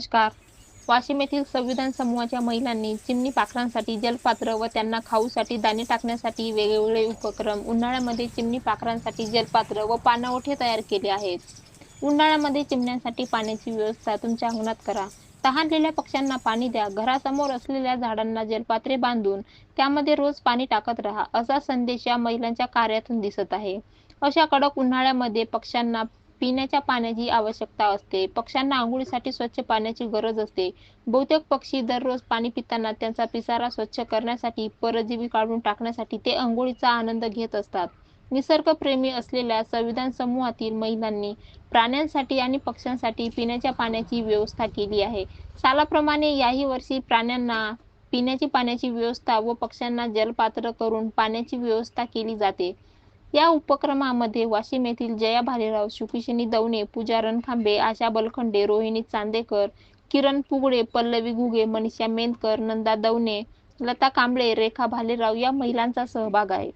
नमस्कार. वाशिम येथील संविधान समूहाच्या महिलांनी चिमणी पाखरांसाठी जलपात्र व त्यांना खाऊसाठी दाणे टाकण्यासाठी वेगवेगळे उपक्रम उन्हाळ्यामध्ये चिमणी पाखरांसाठी जलपात्र व पानावठे तयार केले आहेत. उन्हाळ्यामध्ये चिमण्यांसाठी पाण्याची व्यवस्था तुमच्या अंगणात करा. तहानलेल्या पक्ष्यांना पाणी द्या. घरासमोर असलेल्या झाडांना जलपात्रे बांधून त्यामध्ये रोज पाणी टाकत राहा असा संदेश या महिलांच्या कार्यातून दिसत आहे. अशा कडक उन्हाळ्यामध्ये पक्ष्यांना पिण्याच्या पाण्याची आवश्यकता असते. पक्ष्यांना आंघोळीसाठी स्वच्छ पाण्याची गरज असते. बहुतेक पक्षी दररोज पाणी पिताना त्यांचा पिसारा स्वच्छ करण्यासाठी परजीवी काढून टाकण्यासाठी ते आंघोळीचा आनंद घेत असतात. निसर्गप्रेमी असलेल्या संविधान समूहातील महिलांनी प्राण्यांसाठी आणि पक्ष्यांसाठी पिण्याच्या पाण्याची व्यवस्था केली आहे. सालाप्रमाणे याही वर्षी प्राण्यांना पिण्याची पाण्याची व्यवस्था व पक्ष्यांना जलपात्र करून पाण्याची व्यवस्था केली जाते. या उपक्रमामध्ये वाशिम येथील जया भालेराव सुकिशनी दवणे पूजा रणखांबे आशा बलखंडे रोहिणी चांदेकर किरण पुगडे पल्लवी घुगे मनीषा मेंदकर नंदा दवणे लता कांबळे रेखा भालेराव या महिलांचा सहभाग आहे.